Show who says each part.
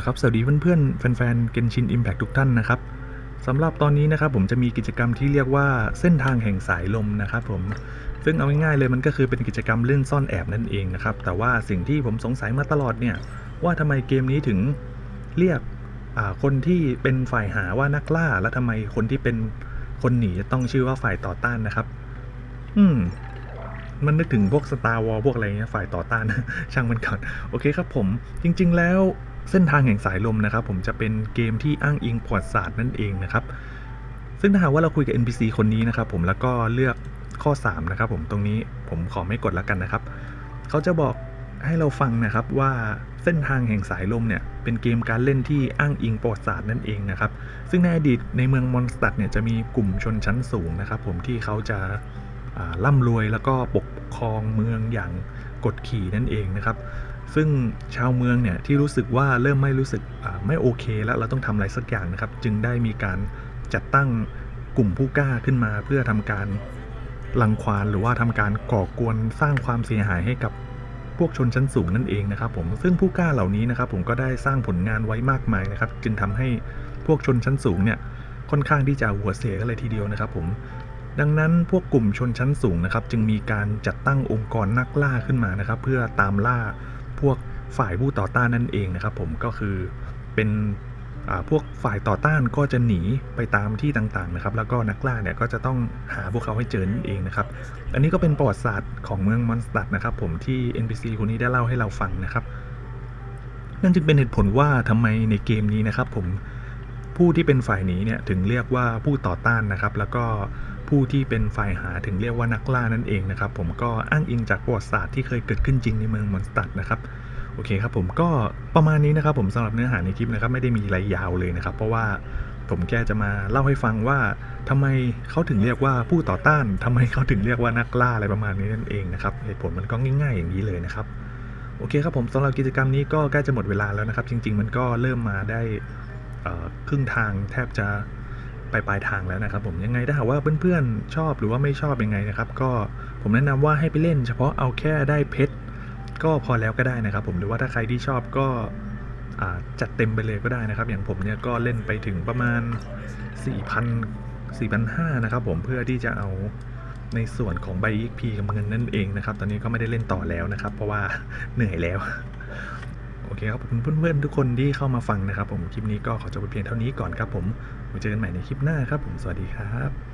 Speaker 1: ละครับ สวัสดีเพื่อนๆ แฟนๆ เกนชิน Impact ทุกท่านนะครับสำหรับตอนนี้นะครับผมจะมีกิจกรรมที่เรียกว่าเส้นทางแห่งสายลมนะครับผมซึ่งเอาง่ายๆเลยมันก็คือเป็นกิจกรรมเล่นซ่อนแอบนั่นเองนะครับ แต่ว่าสิ่งที่ผมสงสัยมาตลอดเนี่ย ว่าทำไมเกมนี้ถึงเรียกคนที่เป็นฝ่ายหาว่านักล่า แล้วทำไมคนที่เป็นคนหนีจะต้องชื่อว่าฝ่ายต่อต้านนะครับ อืมมันนึกถึงพวก Star Wars พวกอะไรเงี้ยฝ่ายต่อต้าน ช่างมันก่อน โอเคครับผม จริง ๆ แล้ว เส้นทางแห่งสายลมนะครับ ผมจะเป็นเกมที่อ้างอิงประวัติศาสตร์นั่นเองนะครับ ซึ่งถ้าหากว่าเราคุยกับ NPC คนนี้นะครับ ผมแล้วก็เลือกข้อ 3 นะครับ ผมตรงนี้ผมขอไม่กดแล้วกันนะครับ เขาจะบอกให้เราฟังนะครับว่าเส้นทางแห่งสายลมเนี่ยเป็นเกมการเล่นที่อ้างอิงประวัติศาสตร์นั่นเองนะครับ ซึ่งในอดีตในเมืองมอนสตัดเนี่ยจะมีกลุ่มชนชั้นสูงนะครับ ผมที่เขาจะร่ำรวยแล้วก็ปกครองเมืองอย่างกดขี่นั่นเองนะครับ ซึ่งชาวเมืองเนี่ยที่รู้สึกว่าเริ่มไม่รู้สึกไม่โอเค แล้วเราต้องทำอะไรสักอย่างนะครับ จึงได้มีการจัดตั้งกลุ่มผู้กล้าขึ้นมา เพื่อทำการรังควานหรือว่าทำการก่อกวนสร้างความเสียหายให้กับพวกชนชั้นสูงนั่นเองนะครับผมซึ่งผู้กล้าเหล่านี้นะครับ ผมก็ได้สร้างผลงานไว้มากมายนะครับ จึงทำให้พวกชนชั้นสูงเนี่ยค่อนข้างที่จะหัวเสียกันเลยทีเดียวนะครับ ผมดังนั้นพวกกลุ่มชนชั้นสูงนะครับ จึงมีการจัดตั้งองค์กรนักล่าขึ้นมานะครับ เพื่อตามล่า พวกฝ่ายผู้ต่อต้านนั่นเองนะครับ ผมก็คือเป็นพวกฝ่ายต่อต้านก็จะหนีไปตามที่ต่างๆนะครับ แล้วก็นักล่าเนี่ยก็จะต้องหาพวกเขาให้เจอนั่นเองนะครับ อันนี้ก็เป็นประวัติศาสตร์ของเมืองมอนสตัดนะครับ ผมที่ NPC คนนี้ได้เล่าให้เราฟังนะครับ นั่นจึงเป็นเหตุผลว่าทำไมในเกมนี้นะครับ ผมผู้ที่เป็นฝ่ายหนีเนี่ยถึงเรียกว่าผู้ต่อต้านนะครับ แล้วก็ ผู้ที่เป็นฝ่ายหาถึงเรียกว่านักล่านั่นเองนะครับผมก็อ้างอิงจากประวัติศาสตร์ที่เคยเกิดขึ้นจริงในเมืองมอนสตัดนะครับโอเคครับผมก็ประมาณนี้นะครับผมสำหรับเนื้อหาในคลิปนะครับไม่ได้มีอะไรยาวเลยนะครับ เพราะว่าผมแค่จะมาเล่าให้ฟังว่าทำไมเขาถึงเรียกว่าผู้ต่อต้านทำไมเขาถึงเรียกว่านักล่าอะไรประมาณนี้นั่นเองนะครับเหตุผลมันก็ง่าย ๆ อย่างนี้เลยนะครับโอเคครับผมสำหรับกิจกรรมนี้ก็ใกล้จะหมดเวลาแล้วนะครับ จริง ๆ มันก็เริ่มมาได้ครึ่งทางแทบจะ ปปลายทางแล้วนะครับผมยังไงถ้าหากว่าเพื่อนๆชอบหรือว่าไม่ชอบยังไงนะครับ ก็ผมแนะนำว่าให้ไปเล่น เฉพาะเอาแค่ได้เพชรก็พอแล้วก็ได้นะครับ ผมหรือว่าถ้าใครที่ชอบก็จัดเต็มไปเลยก็ได้นะครับ อย่างผมเนี่ยก็เล่นไปถึงประมาณ 4,000 4,500นะครับผมเพื่อที่จะเอาในส่วนของใบ XP กับเงินนั่นเองนะครับ ตอนนี้ก็ไม่ได้เล่นต่อแล้วนะครับ เพราะว่าเหนื่อยแล้ว โอเคครับผมเพื่อนๆทุกคนที่เข้ามาฟังนะครับผมคลิปนี้ก็ขอจบไปเพียงเท่านี้ก่อนครับผมไว้เจอกันใหม่ในคลิปหน้าครับผมสวัสดีครับ